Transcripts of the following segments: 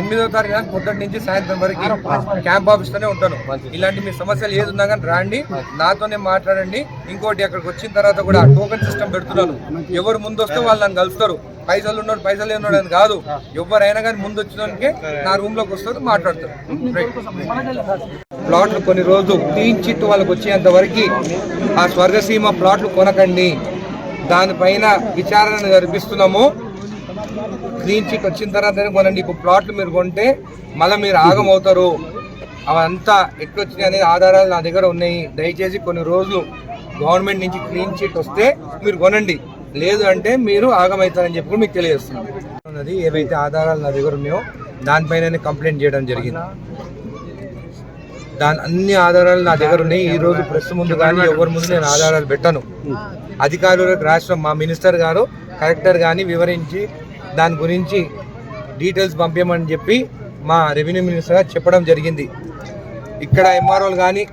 ఎనిమిదో తారీఖు పొద్దున్న నుంచి సాయంత్రం వరకు క్యాంప్ ఆఫీస్లోనే ఉంటాను ఇలాంటి మీ సమస్యలు ఏది ఉన్నా కానీ రాండి. నాతోనే మాట్లాడండి. ఇంకోటి అక్కడికి వచ్చిన తర్వాత కూడా టోకెన్ సిస్టమ్ పెడుతున్నాను. ఎవరు ముందు వస్తే వాళ్ళు నన్ను కలుస్తారు. పైసలు ఉన్నాడు పైసలు లేనున్నాడు అని కాదు. ఎవరైనా కానీ ముందు వచ్చినాకే నా రూమ్లోకి వస్తారు మాట్లాడతారు. ప్లాట్లు కొన్ని రోజులు క్లీన్ చిట్ వాళ్ళకి వచ్చేంత వరకు ఆ స్వర్గసీమ ప్లాట్లు కొనకండి. దానిపైన విచారణ జరిపిస్తున్నాము. క్లీన్ చిట్ వచ్చిన తర్వాత కొనండి. ఇప్పుడు ప్లాట్లు మీరు కొంటే మళ్ళీ మీరు ఆగమవుతారు. అవంతా ఎట్లొచ్చినాయి అనేది ఆధారాలు నా దగ్గర ఉన్నాయి. దయచేసి కొన్ని రోజులు గవర్నమెంట్ నుంచి క్లీన్ చిట్ వస్తే మీరు కొనండి. లేదు అంటే మీరు ఆగమవుతారని చెప్పి కూడా మీకు తెలియజేస్తున్నాను. ఏవైతే ఆధారాలు నా దగ్గర ఉన్నాయో దానిపైన కంప్లైంట్ చేయడం జరిగింది. దాని అన్ని ఆధారాలు నా దగ్గర ఉన్నాయి. ఈ రోజు ప్రెస్ ముందు కానీ ఎవరి ముందు నేను ఆధారాలు పెట్టను. అధికారులకు రాష్ట్రం మా మినిస్టర్ గారు కలెక్టర్ కానీ వివరించి దాని గురించి డీటెయిల్స్ పంపించమని చెప్పి మా రెవెన్యూ మినిస్టర్ గారు చెప్పడం జరిగింది. ఇక్కడ ఎంఆర్ఓలు కానీ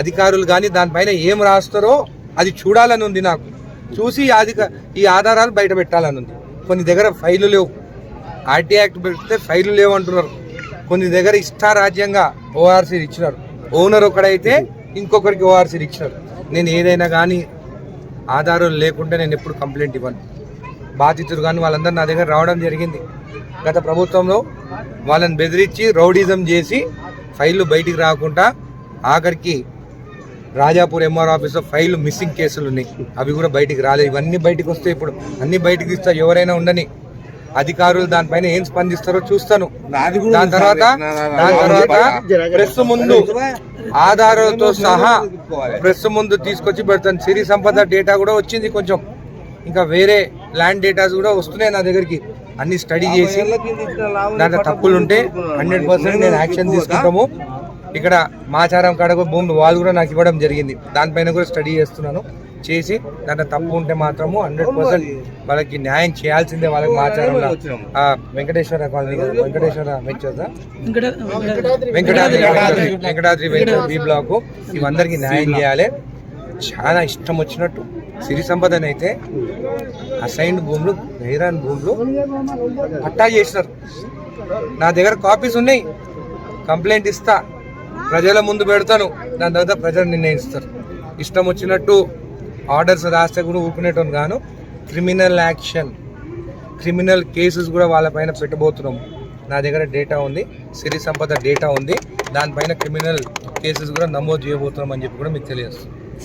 అధికారులు కానీ దానిపైన ఏం రాస్తారో అది చూడాలని ఉంది నాకు. చూసి అధిక ఈ ఆధారాలు బయట పెట్టాలని ఉంది. కొన్ని దగ్గర ఫైలు లేవు. ఆర్టీ యాక్ట్ పెడితే ఫైలు లేవు అంటున్నారు. కొన్ని దగ్గర ఇష్టారాజ్యంగా ఓఆర్సీ ఇచ్చినారు. ఓనర్ ఒకడైతే ఇంకొకరికి ఓఆర్సీ ఇచ్చినారు. నేను ఏదైనా కానీ ఆధారాలు లేకుంటే నేను ఎప్పుడు కంప్లైంట్ ఇవ్వను. బాధితులు కానీ వాళ్ళందరూ నా దగ్గర రావడం జరిగింది. గత ప్రభుత్వంలో వాళ్ళని బెదిరించి రౌడీజం చేసి ఫైళ్ళు బయటికి రాకుండా ఆఖరికి రాజాపూర్ ఎంఆర్ ఆఫీస్లో ఫైల్ మిస్సింగ్ కేసులు ఉన్నాయి. అవి కూడా బయటికి రాలేదు. ఇవన్నీ బయటికి వస్తే ఇప్పుడు అన్ని బయటికి ఇస్తా ఎవరైనా ఉండని అధికారులు దానిపైన ఏం స్పందిస్తారో చూస్తాను. దాని తర్వాత దాని తర్వాత ప్రెస్ ముందు ఆధారాలతో సహా ప్రెస్ ముందు తీసుకొచ్చి పెడతాను. సిరి సంపద డేటా కూడా వచ్చింది కొంచెం. ఇంకా వేరే ల్యాండ్ డేటాస్ కూడా వస్తున్నాయి నా దగ్గరికి. అన్ని స్టడీ చేసి దాంట్లో తప్పులు ఉంటే హండ్రెడ్ పర్సెంట్ నేను యాక్షన్ తీసుకుంటాము. ఇక్కడ మాచారం కాడకు భూమి వాళ్ళు కూడా నాకు ఇవ్వడం జరిగింది. దానిపైన కూడా స్టడీ చేస్తున్నాను. చేసి దాంట్లో తప్పు ఉంటే మాత్రము హండ్రెడ్ పర్సెంట్ వాళ్ళకి న్యాయం చేయాల్సిందే వాళ్ళకి మాచారంలో ఆ, Venkateshwara colony Venkateshwara ventures Venkatadri Venkatadri. Venkatadri. Venkata B block. ఇవందరికి న్యాయం చేయాలి. చాలా ఇష్టం వచ్చినట్టు. సిరి సంపదనైతే అయితే అసైన్డ్ భూములు గైరాన్ భూములు పట్టా చేసినారు. నా దగ్గర కాపీస్ ఉన్నాయి. కంప్లైంట్ ఇస్తా. ప్రజల ముందు పెడతాను. దాని తర్వాత ప్రజలు నిర్ణయిస్తారు. ఇష్టం వచ్చినట్టు ఆర్డర్స్ రాస్తే కూడా ఊపినట్టు గాను క్రిమినల్ యాక్షన్ క్రిమినల్ కేసెస్ కూడా వాళ్ళపైన పెట్టబోతున్నాము నా దగ్గర డేటా ఉంది. సిరి సంపద డేటా ఉంది. దానిపైన క్రిమినల్ కేసెస్ కూడా నమోదు చేయబోతున్నాం అని చెప్పి కూడా మీకు తెలియజేస్తుంది